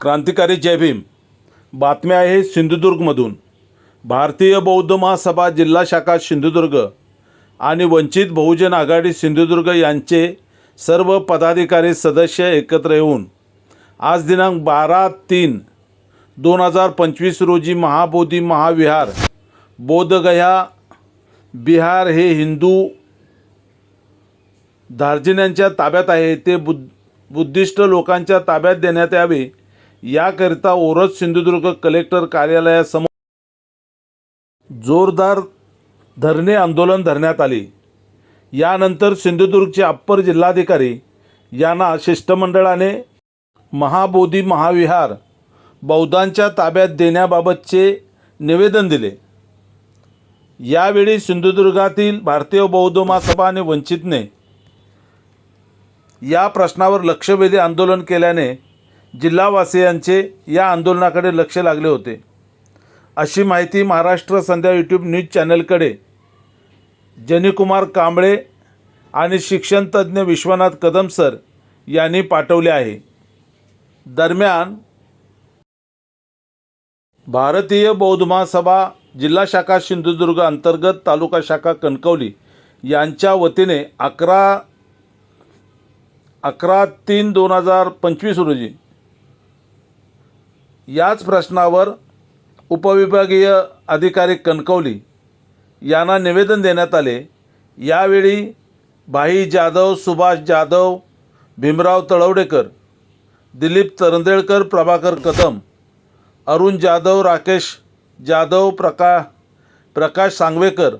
क्रांतिकारी जय भीम. बातम्या आहे सिंधुदुर्गमधून. भारतीय बौद्ध महासभा जिल्हा शाखा सिंधुदुर्ग आणि वंचित बहुजन आघाडी सिंधुदुर्ग यांचे सर्व पदाधिकारी सदस्य एकत्र येऊन आज दिनांक बारा तीन दोन हजार पंचवीस रोजी महाबोधी महाविहार बोधगया बिहार हे हिंदू दार्जिन्यांच्या ताब्यात आहे. ते बुद्ध बुद्धिस्ट लोकांच्या ताब्यात देण्यात यावे. याकरिता ओरज सिंधुदुर्ग कलेक्टर कार्यालयासमोर जोरदार धरणे आंदोलन धरण्यात आले. यानंतर सिंधुदुर्गचे अप्पर जिल्हाधिकारी यांना शिष्टमंडळाने महाबोधी महाविहार बौद्धांच्या ताब्यात देण्याबाबतचे निवेदन दिले. यावेळी सिंधुदुर्गातील भारतीय बौद्ध महासभा आणि वंचितने या प्रश्नावर लक्षवेधी आंदोलन केल्याने जिल्हावासियांचे या आंदोलनाकडे लक्ष लागले होते. अशी माहिती महाराष्ट्र संध्या यूट्यूब न्यूज चॅनलकडे जनीकुमार कांबळे आणि शिक्षणतज्ज्ञ विश्वनाथ कदम सर यांनी पाठवले आहे. दरम्यान भारतीय बौद्ध महासभा जिल्हा शाखा सिंधुदुर्ग अंतर्गत तालुका शाखा कणकवली यांच्या वतीने अकरा अकरा तीन दोन हजार पंचवीस रोजी याच प्रश्नावर उपविभागीय अधिकारी कणकवली यांना निवेदन देण्यात आले. यावेळी भाई जाधव सुभाष जाधव भीमराव तळवडेकर दिलीप तरंदेळकर प्रभाकर कदम अरुण जाधव राकेश जाधव प्रका प्रकाश सांगवेकर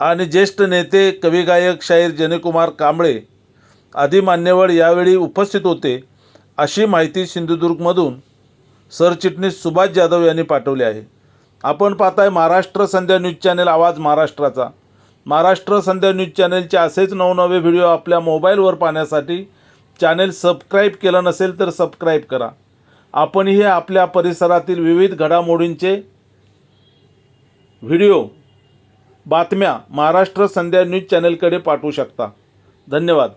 आणि ज्येष्ठ नेते कविगायक शाहीर जनेकुमार कांबळे आदी मान्यवर यावेळी उपस्थित होते अशी माहिती सिंधुदुर्गमधून सरचिटणीस सुभाष जाधव यांनी पाठवली आहे. आपण पाहताय महाराष्ट्र संध्या न्यूज चॅनेल आवाज महाराष्ट्राचा. महाराष्ट्र संध्या न्यूज चॅनलचे असेच नवनवे व्हिडिओ आपल्या मोबाईलवर पाहण्यासाठी चॅनेल सबस्क्राईब केलं नसेल तर सबस्क्राईब करा. आपणही आपल्या परिसरातील विविध घडामोडींचे व्हिडिओ बातम्या महाराष्ट्र संध्या न्यूज चॅनेलकडे पाठवू शकता. धन्यवाद.